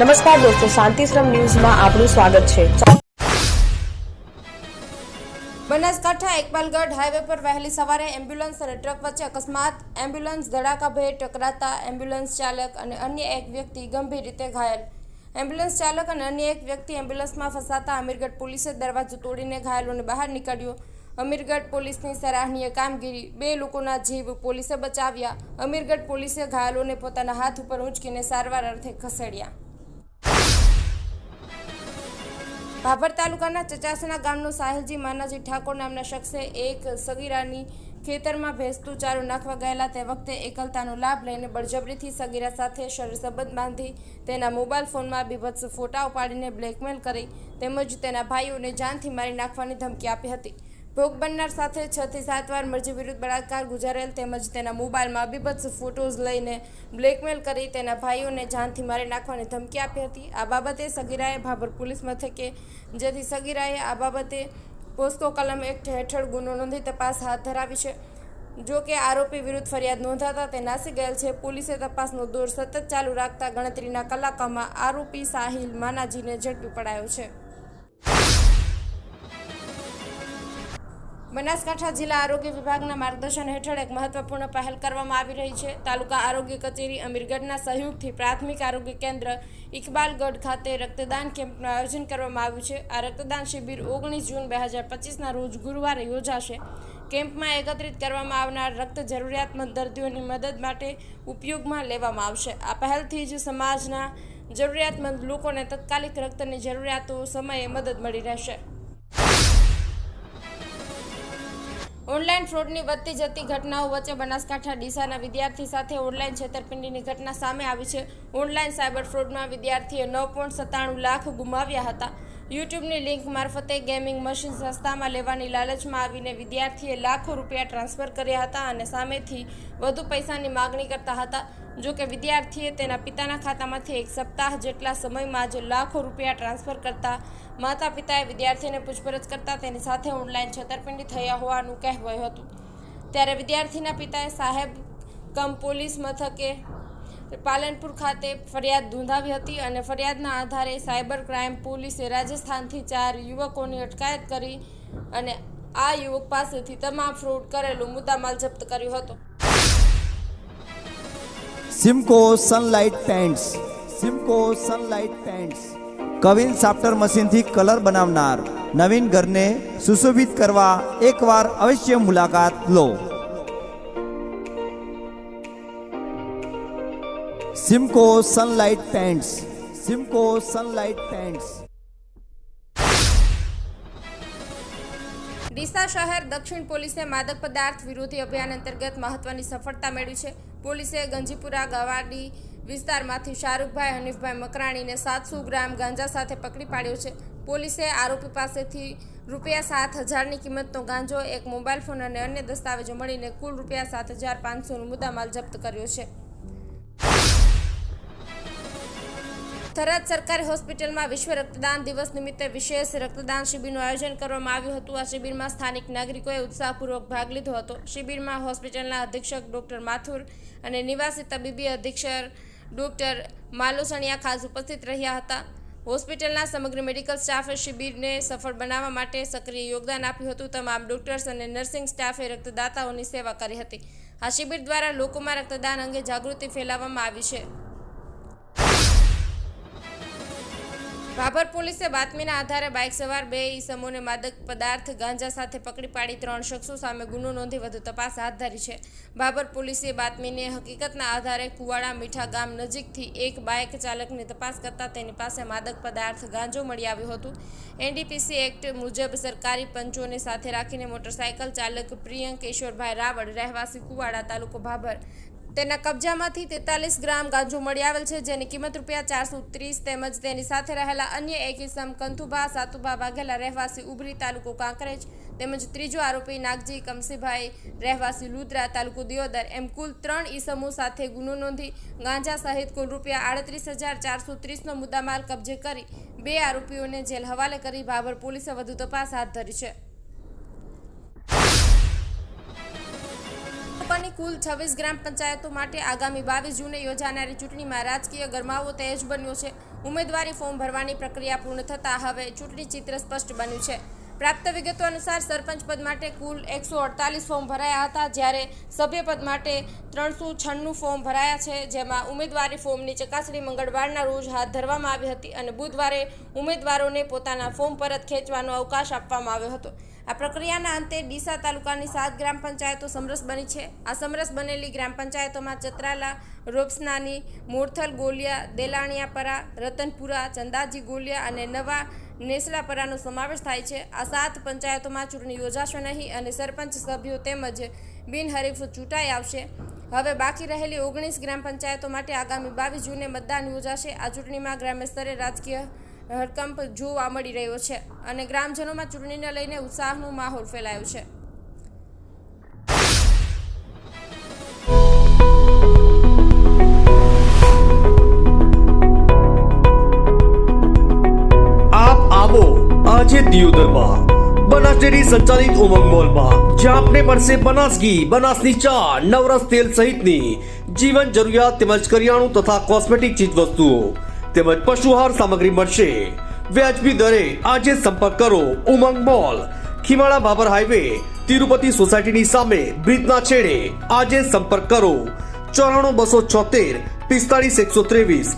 નમસ્કાર દોસ્તો, શાંતિશ્રમ ન્યૂઝમાં આપનું સ્વાગત છે. બનાસકાંઠા એકબાલગઢ હાઈવે પર વહેલી સવારે એમ્બ્યુલન્સ અને ટ્રક વચ્ચે અકસ્માત. એમ્બ્યુલન્સ ધડાકાભેર ટકરાતા એમ્બ્યુલન્સ ચાલક અને અન્ય એક વ્યક્તિ ગંભીર રીતે ઘાયલ. એમ્બ્યુલન્સ ચાલક અને અન્ય એક વ્યક્તિ એમ્બ્યુલન્સમાં ફસાતા અમીરગઢ પોલીસે દરવાજો તોડીને ઘાયલોને બહાર નીકળ્યો. અમીરગઢ પોલીસની સરાહનીય કામગીરી, બે લોકોના જીવ પોલીસે બચાવ્યા. અમીરગઢ પોલીસે ઘાયલોને પોતાના હાથ ઉપર ઊંચકીને સારવાર અર્થે ખસેડ્યા. ભાભર તાલુકાના ચચાસણા ગામનો સાહેલજી માનાજી ઠાકોર નામના શખ્સે એક સગીરાની ખેતરમાં ભેંસતું ચારું નાખવા ગયેલા તે વખતે એકલતાનો લાભ લઈને બળજબરીથી સગીરા સાથે શરીર સંબંધ બાંધી તેના મોબાઈલ ફોનમાં બીભત્સ ફોટા ઉપાડીને બ્લેકમેલ કરી તેમજ તેના ભાઈઓને જાનથી મારી નાખવાની ધમકી આપી હતી. ભોગ બનનાર સાથે છ થી સાત વાર મરજી વિરુદ્ધ બળાત્કાર ગુજારેલ તેમજ તેના મોબાઈલમાં બીભત્સ ફોટોઝ લઈને બ્લેકમેલ કરી તેના ભાઈઓને જાનથી મારી નાખવાની ધમકી આપી હતી. આ બાબતે સગીરાએ ભાભર પોલીસ મથકે, જેથી સગીરાએ આ બાબતે પોસ્કો કલમ એક્ટ હેઠળ ગુનો નોંધી તપાસ હાથ ધરાવી છે. જો કે આરોપી વિરુદ્ધ ફરિયાદ નોંધાતા તે નાસી ગયેલ છે. પોલીસે તપાસનો દોર સતત ચાલુ રાખતા ગણતરીના કલાકોમાં આરોપી સાહિલ માનાજીને ઝડપી પડાયો છે. બનાસકાંઠા જિલ્લા આરોગ્ય વિભાગના માર્ગદર્શન હેઠળ એક મહત્વપૂર્ણ પહેલ કરવામાં આવી રહી છે. તાલુકા આરોગ્ય કચેરી અમીરગઢના સહયોગથી પ્રાથમિક આરોગ્ય કેન્દ્ર ઇકબાલગઢ ખાતે રક્તદાન કેમ્પનું આયોજન કરવામાં આવ્યું છે. આ રક્તદાન શિબિર ઓગણીસ જૂન બે હજાર પચીસના રોજ ગુરુવારે યોજાશે. કેમ્પમાં એકત્રિત કરવામાં આવનાર રક્ત જરૂરિયાતમંદ દર્દીઓની મદદ માટે ઉપયોગમાં લેવામાં આવશે. આ પહેલથી જ સમાજના જરૂરિયાતમંદ લોકોને તત્કાલિક રક્તની જરૂરિયાતો સમયે મદદ મળી રહેશે. ઓનલાઈન ફ્રોડની વધતી જતી ઘટનાઓ વચ્ચે બનાસકાંઠા ડીસાના વિદ્યાર્થી સાથે ઓનલાઈન છેતરપિંડીની ઘટના સામે આવી છે. ઓનલાઈન સાયબર ફ્રોડમાં વિદ્યાર્થીએ નવ પોઈન્ટ સત્તાણું લાખ ગુમાવ્યા હતા. યુટ્યુબની લિંક મારફતે ગેમિંગ મશીન સસ્તામાં લેવાની લાલચમાં આવીને વિદ્યાર્થીએ લાખો રૂપિયા ટ્રાન્સફર કર્યા હતા અને સામેથી વધુ પૈસાની માગણી કરતા હતા. જો કે વિદ્યાર્થીએ તેના પિતાના ખાતામાંથી એક સપ્તાહ જેટલા સમયમાં જ લાખો રૂપિયા ટ્રાન્સફર કરતા માતા પિતાએ વિદ્યાર્થીને પૂછપરછ કરતા તેની સાથે ઓનલાઈન છેતરપિંડી થયા હોવાનું કહેવાયું હતું. ત્યારે વિદ્યાર્થીના પિતાએ સાહેબ કમ પોલીસ મથકે પાલનપુર ખાતે ફરિયાદ નોંધાવી હતી અને ફરિયાદના આધારે સાયબર ક્રાઇમ પોલીસે રાજસ્થાનથી ચાર યુવકોની અટકાયત કરી અને આ યુવક પાસેથી તમામ ફ્રોડ કરેલું મુદ્દામાલ જપ્ત કર્યો હતો. Simco sunlight paints Simco sunlight paints queen સાફ્ટર મશીનથી કલર બનાવનાર નવીન ઘરને સુશોભિત કરવા એકવાર અવશ્ય મુલાકાત લો. Simco Sunlight pants Simco Sunlight pants Deesa શહેર દક્ષિણ પોલીસે માદક પદાર્થ વિરોધી અભિયાન અંતર્ગત મહત્વની સફળતા મેળવી છે. પોલીસે ગંજીપુરા ગવાડી વિસ્તારમાંથી શાહરૂખભાઈ, હનીફભાઈ મકરાણીને સાતસો ગ્રામ ગાંજા સાથે પકડી પાડ્યો છે. પોલીસે આરોપી પાસેથી રૂપિયા સાત હજારની કિંમતનો ગાંજો, એક મોબાઈલ ફોન અને અન્ય દસ્તાવેજો મળીને કુલ રૂપિયા સાત હજાર પાંચસોનો મુદ્દામાલ જપ્ત કર્યો છે. થરાદ સરકારી હોસ્પિટલમાં વિશ્વ રક્તદાન દિવસ નિમિત્તે વિશેષ રક્તદાન શિબિરનું આયોજન કરવામાં આવ્યું હતું. આ શિબિરમાં સ્થાનિક નાગરિકોએ ઉત્સાહપૂર્વક ભાગ લીધો હતો. શિબિરમાં હોસ્પિટલના અધિક્ષક ડોક્ટર માથુર અને નિવાસી તબીબી અધિક્ષક ડોક્ટર માલોસણિયા ખાસ ઉપસ્થિત રહ્યા હતા. હોસ્પિટલના સમગ્ર મેડિકલ સ્ટાફે શિબિરને સફળ બનાવવા માટે સક્રિય યોગદાન આપ્યું હતું. તમામ ડોક્ટર્સ અને નર્સિંગ સ્ટાફે રક્તદાતાઓની સેવા કરી હતી. આ શિબિર દ્વારા લોકોમાં રક્તદાન અંગે જાગૃતિ ફેલાવવામાં આવી છે. ભાભર પોલીસે બાતમીના આધારે બાઇક સવાર બે ઈસમોને માદક પદાર્થ ગાંજા સાથે પકડી પાડી ત્રણ શખ્સો સામે ગુનો નોંધી વધુ તપાસ હાથ ધરી છે. ભાભર પોલીસે બાતમીને હકીકતના આધારે કુવાડા મીઠા ગામ નજીકથી એક બાઇક ચાલકની તપાસ કરતા તેની પાસે માદક પદાર્થ ગાંજો મળી આવ્યું હતું. એનડીપીસી એક્ટ મુજબ સરકારી પંચોને સાથે રાખીને મોટરસાયકલ ચાલક પ્રિયંક ઈશ્વરભાઈ રાવળ, રહેવાસી કુવાડા તાલુકો ભાભર તેના કબજામાંથી તેતાલીસ ગ્રામ ગાંજો મળી આવેલ છે, જેની કિંમત રૂપિયા ચારસો ત્રીસ તેમજ તેની સાથે રહેલા અન્ય એક ઇસમ કંથુભા, સાતુભા વાઘેલા રહેવાસી ઉભરી તાલુકો કાંકરેજ તેમજ ત્રીજો આરોપી નાગજી કમસીભાઈ રહેવાસી લુદ્રા તાલુકો દિયોદર. એમ કુલ ત્રણ ઈસમો સાથે ગુનો નોંધી ગાંજા સહિત કુલ રૂપિયા આડત્રીસ હજાર ચારસો ત્રીસનો મુદ્દામાલ કબજે કરી બે આરોપીઓને જેલ હવાલે કરી ભાભર પોલીસે વધુ તપાસ હાથ ધરી છે. તાલુકાની કુલ છવ્વીસ ગ્રામ પંચાયતો માટે આગામી બાવીસ જૂને યોજાનારી ચૂંટણીમાં રાજકીય ગરમાવો તેજ બન્યો છે. ઉમેદવારી ફોર્મ ભરવાની પ્રક્રિયા પૂર્ણ થતાં હવે ચૂંટણી ચિત્ર સ્પષ્ટ બન્યું છે. પ્રાપ્ત વિગતો અનુસાર સરપંચ પદ માટે કુલ એકસો અડતાલીસ ફોર્મ ભરાયા હતા, જ્યારે સભ્યપદ માટે ત્રણસો છન્નું ફોર્મ ભરાયા છે, જેમાં ઉમેદવારી ફોર્મની ચકાસણી મંગળવારના રોજ હાથ ધરવામાં આવી હતી અને બુધવારે ઉમેદવારોને પોતાના ફોર્મ પરત ખેંચવાનો અવકાશ આપવામાં આવ્યો હતો. આ પ્રક્રિયાના અંતે ડીસા તાલુકાની સાત ગ્રામ પંચાયતો સમરસ બની છે. આ સમરસ બનેલી ગ્રામ પંચાયતોમાં ચત્રાલા, રોપસનાની, મોરથલ, ગોલિયા, દેલાણિયાપરા, રતનપુરા, ચંદાજી ગોલિયા અને નવા નેસડાપરાનો સમાવેશ થાય છે. આ સાત પંચાયતોમાં ચૂંટણી યોજાશે નહીં અને સરપંચ સભ્યો તેમજ બિનહરીફ ચૂંટાઈ આવશે. હવે બાકી રહેલી ઓગણીસ ગ્રામ પંચાયતો માટે આગામી બાવીસ જૂને મતદાન યોજાશે. આ ચૂંટણીમાં ગ્રામ્ય સ્તરે રાજકીય હડકંપ જોવા મળી રહ્યો છે અને ગ્રામજનોમાં ચૂંટણીને લઈને ઉત્સાહનો માહોલ ફેલાયો છે. આપ આવો આજે દિયોદરમાં. બનાસ ડેરી સંચાલિત ઉમંગ મોલમાં, જ્યાં આપને મળશે બનાસ ઘી બનાસની ચા, નવરસ તેલ સહિતની જીવન જરૂરિયાત તેમજ કરિયાણું તથા કોસ્મેટિક ચીજ વસ્તુઓ તેમજ પશુહાર સામગ્રી મળશે. વ્યાજબી દરે આજે સંપર્ક કરો ઉમંગ મોલ. ખીમાળા બાબર હાઈવે, તિરુપતિ સોસાયટીની સામે બ્રિજના છેડે આજે સંપર્ક કરો. ચોરાણું બસો છોતેર, પિસ્તાળીસ એકસો ત્રેવીસ.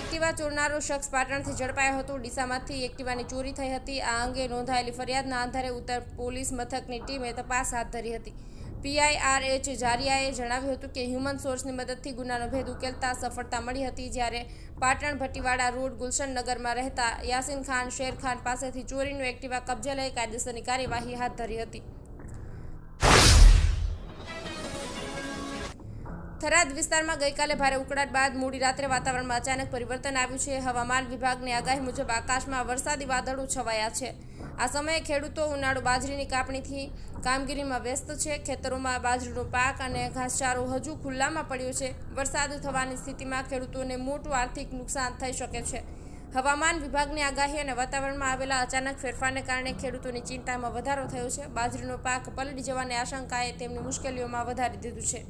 એક્ટિવા ચોરનારો શખ્સ પાટણથી ઝડપાયો હતો. ડીસામાંથી એક્ટિવાની ચોરી થઈ હતી. આ અંગે નોંધાયેલી ફરિયાદના આધારે ઉત્તર પોલીસ મથકની ટીમે તપાસ હાથ ધરી હતી. પીઆઈ આર એચ જારિયાએ જણાવ્યું હતું કે હ્યુમન સોર્સની મદદથી ગુનાનો ભેદ ઉકેલતા સફળતા મળી હતી જ્યારે પાટણ ભટ્ટીવાડા રોડ ગુલશન નગરમાં રહેતા યાસીન ખાન શેર ખાન પાસેથી ચોરીનું એક્ટિવા કબજે લઈ કાયદેસરની કાર્યવાહી હાથ ધરી હતી. થરાદ વિસ્તારમાં ગઈકાલે ભારે ઉકળાટ બાદ મોડી રાત્રે વાતાવરણમાં અચાનક પરિવર્તન આવ્યું છે. હવામાન વિભાગની આગાહી મુજબ આકાશમાં વરસાદી વાદળો છવાયા છે. આ સમયે ખેડૂતો ઉનાળુ બાજરીની કાપણીથી કામગીરીમાં વ્યસ્ત છે. ખેતરોમાં બાજરીનો પાક અને ઘાસચારો હજુ ખુલ્લામાં પડ્યો છે. વરસાદ થવાની સ્થિતિમાં ખેડૂતોને મોટું આર્થિક નુકસાન થઈ શકે છે. હવામાન વિભાગની આગાહી અને વાતાવરણમાં આવેલા અચાનક ફેરફારને કારણે ખેડૂતોની ચિંતામાં વધારો થયો છે. બાજરીનો પાક પલળી જવાની આશંકાએ તેમની મુશ્કેલીઓમાં વધારી દીધું છે.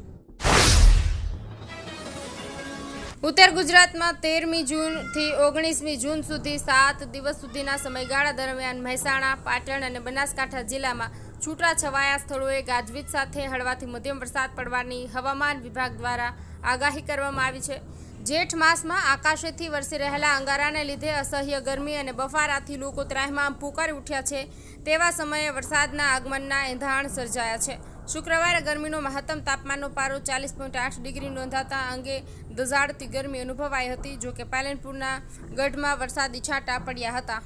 ઉત્તર ગુજરાતમાં તેરમી જૂનથી ઓગણીસમી જૂન સુધી સાત દિવસ સુધીના સમયગાળા દરમિયાન મહેસાણા, પાટણ અને બનાસકાંઠા જિલ્લામાં છૂટાછવાયા સ્થળોએ ગાજવીજ સાથે હળવાથી મધ્યમ વરસાદ પડવાની હવામાન વિભાગ દ્વારા આગાહી કરવામાં આવી છે. જેઠ માસમાં આકાશેથી વરસી રહેલા અંગારાને લીધે અસહ્ય ગરમી અને બફારાથી લોકો ત્રાહિમામ પુકારી ઉઠ્યા છે. તેવા સમયે વરસાદના આગમનના એંધાણ સર્જાયા છે. શુક્રવારે ગરમીનો મહત્તમ તાપમાનનો પારો ચાલીસ પોઈન્ટ આઠ ડિગ્રી નોંધાતા અંગે દઝાડતી ગરમી અનુભવાઈ હતી, જોકે પાલનપુરના ગઢમાં વરસાદી છાંટા પડ્યા હતા.